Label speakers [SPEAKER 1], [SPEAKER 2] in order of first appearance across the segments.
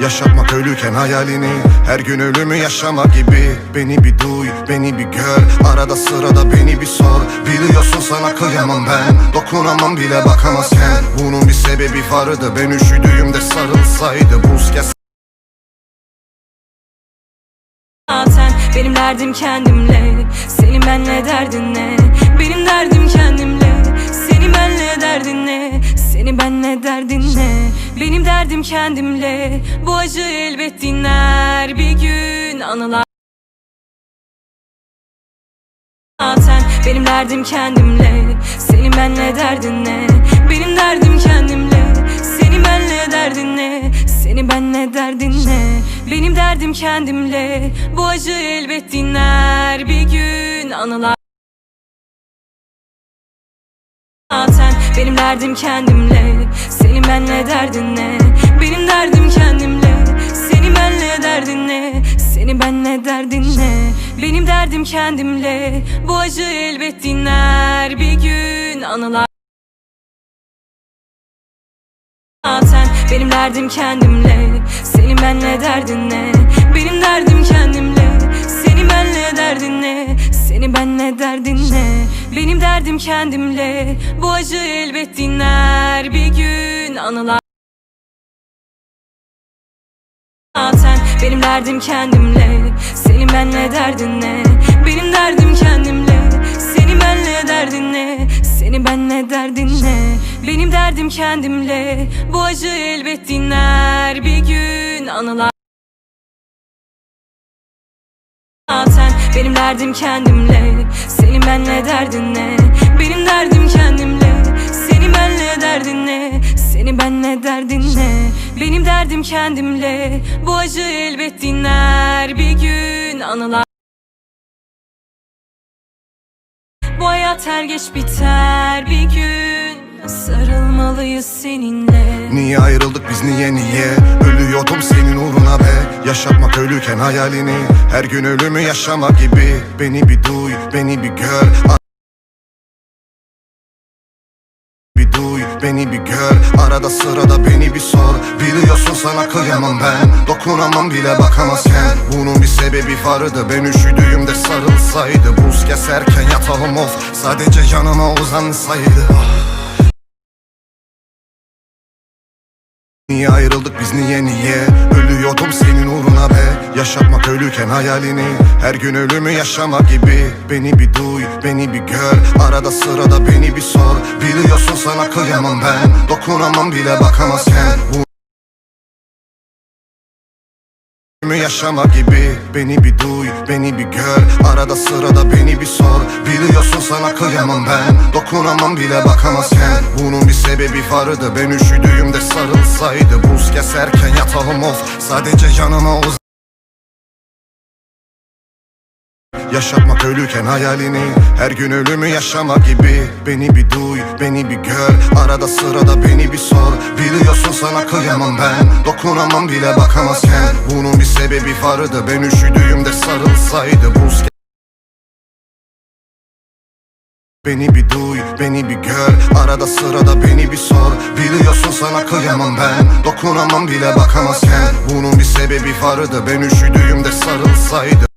[SPEAKER 1] Yaşatmak ölüken hayalini Her gün ölümü yaşama gibi. Beni bir duy, beni bir gör Arada sırada beni bir sor. Biliyorsun sana kıyamam ben Dokunamam bile bakamazken. Bunun bir sebebi vardı Ben üşüdüğümde sarılsaydı. Buz kes
[SPEAKER 2] Zaten benim derdim kendimle. Senin benle derdin ne? Benim derdim kendimle Derdim kendimle. Bu acı elbet dinler. Bir gün anılar. Zaten benim derdim kendimle. Senin benle derdin ne? Benim derdim kendimle. Senin benle derdin ne? Senin benle derdin ne? Benim derdim kendimle. Bu acı elbet dinler. Bir gün anılar benim derdim kendimle. Senin benle derdin ne? Benim derdim kendimle. Senin benle derdin ne? Senin benle derdin ne? Benim derdim kendimle. Bu acı elbet dinler. Bir gün anılar Zaten. Benim derdim kendimle. Senin benle derdin ne? Benim derdim kendimle. Senin benle derdin ne? Senin benle derdin ne Benim derdim kendimle. Bu acı elbet dinler. Bir gün anılar. Zaten benim derdim kendimle. Senin benle derdin ne? Benim derdim kendimle. Senin benle derdin ne? Senin benle derdin ne? Benim derdim kendimle. Bu acı elbet dinler. Bir gün anılar benim derdim kendimle. Senin benle derdin ne? Benim derdim kendimle. Senin benle derdin ne? Senin benle derdin ne? Benim derdim kendimle. Bu acı elbet dinler. Bir gün anılar. Bu hayat her geç biter. Bir gün Sarılmalıyız seninle.
[SPEAKER 1] Niye ayrıldık biz niye niye? Ölüyordum senin uğruna be. Yaşatmak ölüken hayalini. Her gün ölümü yaşama gibi. Beni bir duy, beni bir gör. Bir duy, beni bir gör. Arada sırada beni bir sor. Biliyorsun sana kıyamam ben. Dokunamam bile bakamazken. Bunun bir sebebi vardı. Ben üşüdüğümde sarılsaydı. Buz keserken yatalım of. Sadece yanıma uzansaydı. Ah. Niye ayrıldık biz niye niye? Ölüyordum senin uğruna be. Yaşatmak ölüken hayalini. Her gün ölümü yaşama gibi. Beni bir duy, beni bir gör. Arada sırada beni bir sor. Biliyorsun sana kıyamam ben. Dokunamam bile bakamazken Ölümü yaşama gibi? Beni bir duy, beni bir gör. Arada sırada beni bir sor. Biliyorsun sana kıyamam ben. Dokunamam bile bakamazken. Bunun bir sebebi vardı. Ben üşüdüğümde sarılsaydı. Buz keserken yatalım of. Sadece yanıma uz Yaşatmak ölüken hayalini Her gün ölümü yaşama gibi. Beni bir duy, beni bir gör Arada sırada beni bir sor. Biliyorsun sana kıyamam ben Dokunamam bile bakamazken. Bunun bir sebebi vardı Ben üşüdüğümde sarılsaydı Buz Beni bir duy, beni bir gör Arada sırada beni bir sor. Biliyorsun sana kıyamam ben Dokunamam bile bakamazken. Bunun bir sebebi vardı Ben üşüdüğümde sarılsaydı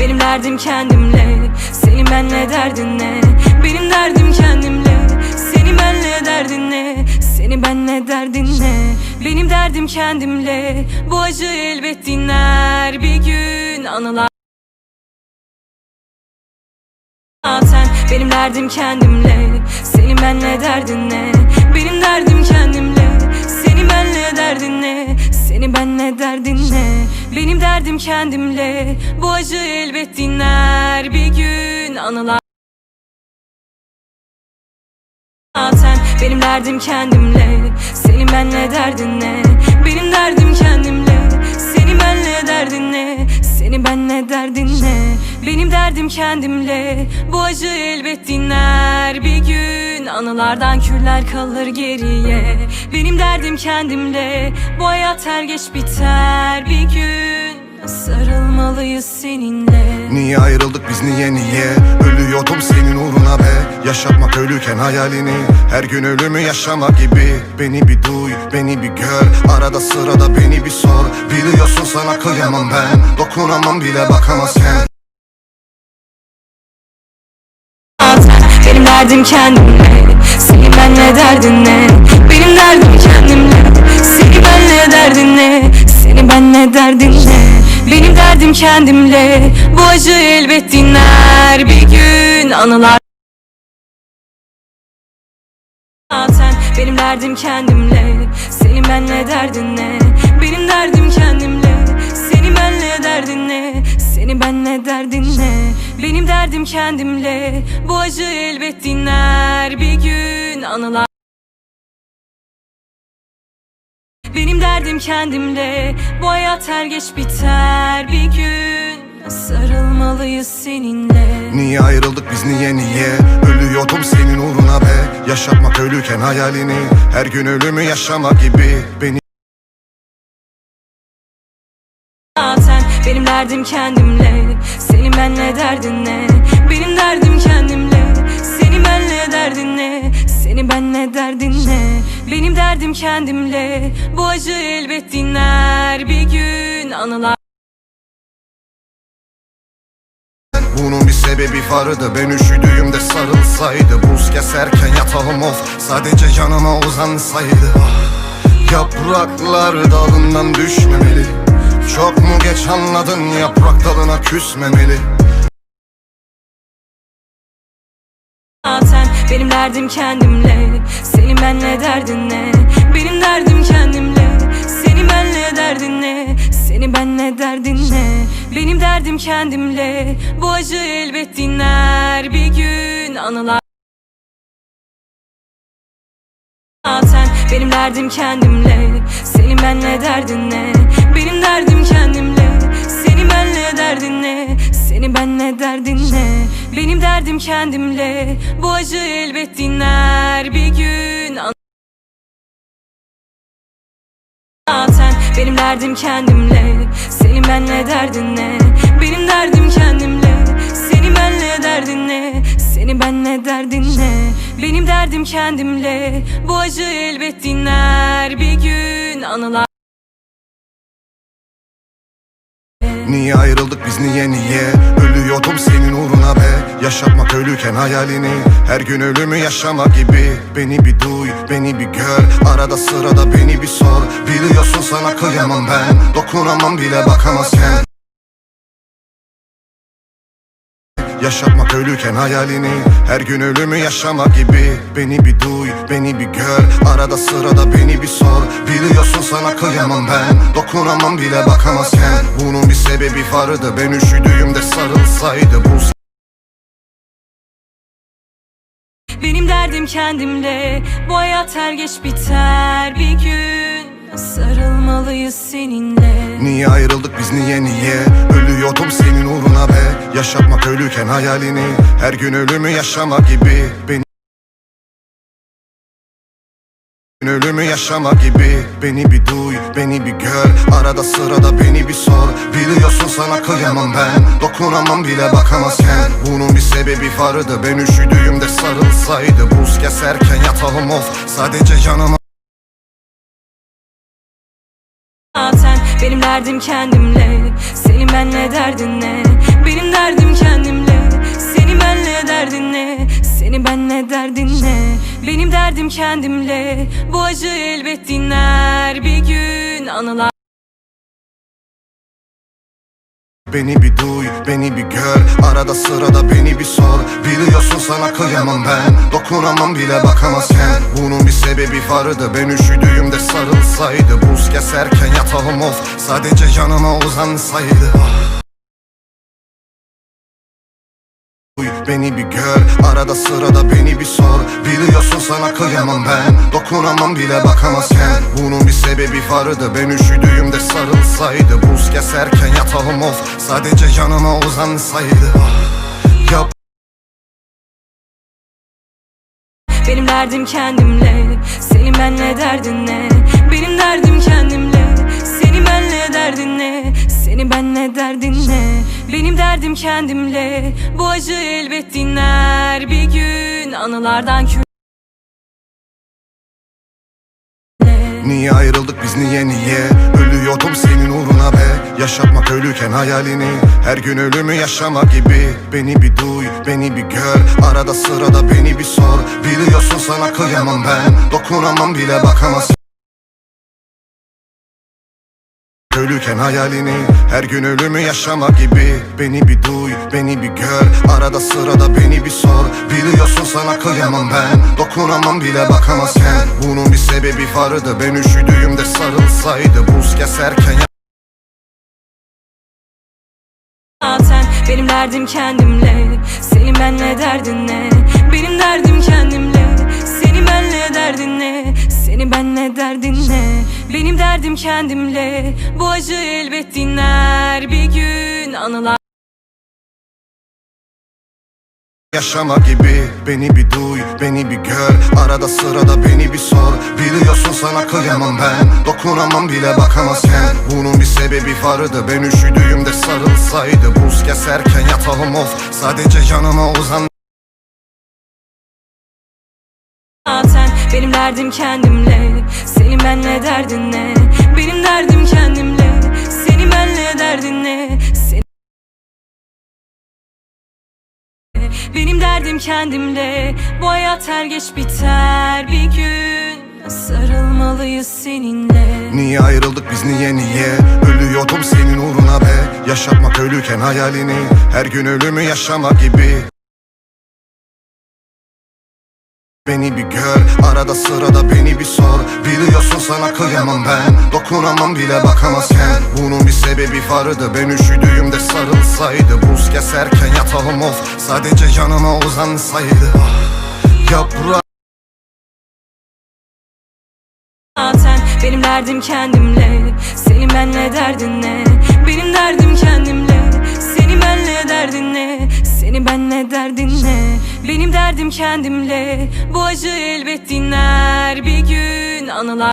[SPEAKER 2] benim derdim kendimle. Senin benle derdin ne? Benim derdim kendimle. Senin benle derdin ne? Senin benle derdin ne? Benim derdim kendimle. Bu acı elbet dinler. Bir gün anılar. Zaten benim derdim kendimle. Senin benle derdin ne? Benim derdim kendimle. Senin benle derdin ne? Senin benle derdin ne Benim derdim kendimle. Bu acı elbet dinler. Bir gün anılar. Zaten benim derdim kendimle. Senin benle derdin ne? Benim derdim kendimle. Senin benle derdin ne? Senin benle derdin ne Benim derdim kendimle. Bu acı elbet dinler. Bir gün anılardan küller kalır geriye. Benim derdim kendimle. Bu hayat her geç biter. Bir gün Sarılmalıyız seninle.
[SPEAKER 1] Niye ayrıldık biz niye niye? Ölüyordum senin uğruna be. Yaşatmak ölüken hayalini Her gün ölümü yaşamak gibi. Beni bir duy, beni bir gör. Arada sırada beni bir sor. Biliyorsun sana kıyamam ben. Dokunamam bile bakamazken
[SPEAKER 2] benim derdim kendimle. Senin benle derdin ne? Benim derdim kendimle. Senin benle derdin ne? Senin benle derdin ne? Benim derdim kendimle. Bu acı elbet dinler. Bir gün anılar Zaten benim derdim kendimle. Senin benle derdin ne? Benim derdim kendimle. Senin benle derdin ne? Senin benle derdin ne Benim derdim kendimle. Bu acı elbet dinler. Bir gün anılar. Benim derdim kendimle. Bu hayat her geç biter. Bir gün sarılmalıyız seninle.
[SPEAKER 1] Niye ayrıldık biz niye niye? Ölüyordum senin uğruna be. Yaşatmak ölüken hayalini. Her gün ölümü yaşamak gibi. Beni
[SPEAKER 2] benim derdim kendimle. Senin benle derdin ne? Benim derdim kendimle. Senin benle derdin ne? Senin benle derdin ne? Benim derdim kendimle. Bu acı elbet dinler. Bir gün anılar.
[SPEAKER 1] Bunun bir sebebi vardı. Ben üşüdüğümde sarılsaydı. Buz keserken yatağım of. Sadece yanıma uzansaydı. Ah, Yapraklar dalından düşmemeli Çok mu geç anladın yaprak dalına küsmemeli?
[SPEAKER 2] Zaten benim derdim kendimle. Senin benle derdin ne? Benim derdim kendimle. Senin benle derdin ne? Senin benle derdin ne? Benim derdim kendimle. Bu acı elbet dinler Bir gün anılar. Zaten benim derdim kendimle. Senin benle derdin ne Derdim kendimle. Senin benle derdin ne? Senin benle derdin ne? Benim derdim kendimle. Bu acı elbet dinler Bir gün. Zaten benim derdim kendimle. Senin benle derdin ne? Benim derdim kendimle. Senin benle derdin ne? Senin benle derdin ne? Benim derdim kendimle. Bu acı elbet dinler Bir gün. Anılar
[SPEAKER 1] Niye ayrıldık biz niye niye? Ölüyordum senin uğruna be. Yaşatmak ölüken hayalini. Her gün ölümü yaşamak gibi. Beni bir duy, beni bir gör. Arada sırada beni bir sor. Biliyorsun sana kıyamam ben. Dokunamam bile bakamazken Yaşatmak ölüken hayalini Her gün ölümü yaşamak gibi. Beni bir duy, beni bir gör. Arada sırada beni bir sor. Biliyorsun sana kıyamam ben. Dokunamam bile bakamazken. Bunun bir sebebi vardı. Ben üşüdüğümde sarılsaydı Buz
[SPEAKER 2] Benim derdim kendimle Bu hayat her geç biter. Bir gün sarılmalıyız seninle.
[SPEAKER 1] Niye ayrıldık biz niye niye? Ölüyordum senin uğruna be. Yaşatmak ölüken hayalini Her gün ölümü yaşamak gibi. Beni Ölümü yaşamak gibi. Beni bir duy, beni bir gör. Arada sırada beni bir sor. Biliyorsun sana kıyamam ben. Dokunamam bile bakamazken Bunun bir sebebi vardı. Ben üşüdüğümde sarılsaydı. Buz keserken yatağım of. Sadece yanıma
[SPEAKER 2] benim derdim kendimle. Senin benle derdin ne? Benim derdim kendimle. Senin benle derdin ne? Senin benle derdin ne? Benim derdim kendimle. Bu acı elbet dinler. Bir gün anılar
[SPEAKER 1] Beni bir duy, beni bir gör. Arada sırada beni bir sor. Biliyorsun sana kıyamam ben. Dokunamam bile bakamazken Bunun bir sebebi vardı. Ben üşüdüğümde sarılsaydı. Buz keserken yatağım of. Sadece yanıma uzansaydı. Ah. Beni bir gör. Arada sırada beni bir sor. Biliyorsun sana kıyamam ben. Dokunamam bile bakamazken. Bunun bir sebebi vardı. Ben üşüdüğümde sarılsaydı. Buz keserken yatağım of. Sadece yanıma uzansaydı. Yap
[SPEAKER 2] Benim derdim kendimle. Senin benle derdin ne? Benim derdim kendimle. Senin benle derdin ne Senin benle derdin ne? Benim derdim kendimle. Bu acı elbet dinler. Bir gün Anılardan kül
[SPEAKER 1] Niye ayrıldık biz niye niye? Ölüyordum senin uğruna be. Yaşatmak ölüken hayalini. Her gün ölümü yaşama gibi. Beni bir duy, beni bir gör. Arada sırada beni bir sor. Biliyorsun sana kıyamam ben. Dokunamam bile bakamaz Ölüken hayalini Her gün ölümü yaşama gibi. Beni bir duy, beni bir gör. Arada sırada beni bir sor. Biliyorsun sana kıyamam ben. Dokunamam bile bakamazken. Bunun bir sebebi vardı. Ben üşüdüğümde sarılsaydı. Buz keserken
[SPEAKER 2] Zaten benim derdim kendimle. Senin benle derdin ne? Benim derdim kendimle. Senin benle derdin ne? Senin benle derdin ne? Benim derdim kendimle. Bu acı elbet dinler. Bir gün Anılar.
[SPEAKER 1] Yaşama gibi Beni bir duy, beni bir gör. Arada sırada beni bir sor. Biliyorsun sana kıyamam ben. Dokunamam bile bakamazken. Bunun bir sebebi vardı. Ben üşüdüğümde sarılsaydı. Buz keserken yatalım of. Sadece yanıma uzan
[SPEAKER 2] Zaten benim derdim kendimle. Senin benle derdin ne? Benim derdim kendimle. Senin benle derdin ne? Benim derdim kendimle. Bu hayat her geç biter. Bir gün Sarılmalıyız seninle.
[SPEAKER 1] Niye ayrıldık biz niye niye? Ölüyordum senin uğruna be. Yaşatmak ölüken hayalini. Her gün ölümü yaşama gibi Beni bir gör Arada sırada beni bir sor. Biliyorsun sana kıyamam ben Dokunamam bile bakamazken. Bunun bir sebebi vardı Ben üşüdüğümde sarılsaydı. Buz keserken yatalım of Sadece yanıma uzansaydı. Ah, Yaprak
[SPEAKER 2] Zaten benim derdim kendimle. Senin benle derdin ne? Benim derdim kendimle Derdim kendimle. Bu acı elbet dinler bir gün Anılar.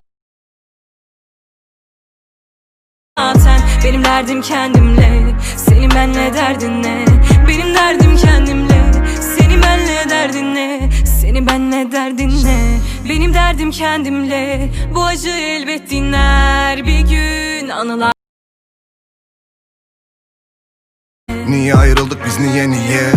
[SPEAKER 2] Zaten benim derdim kendimle. Senin benle derdin ne? Benim derdim kendimle. Senin benle derdin ne? Senin benle derdin ne? Benim derdim kendimle. Bu acı elbet dinler bir gün Anılar.
[SPEAKER 1] Niye ayrıldık biz niye niye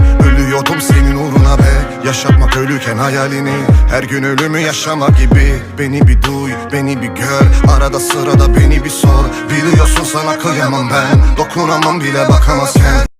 [SPEAKER 1] Ölüyordum senin uğruna be. Yaşatmak ölüken hayalini Her gün ölümü yaşama gibi. Beni bir duy, beni bir gör. Arada sırada beni bir sor. Biliyorsun sana kıyamam ben. Dokunamam bile bakamazken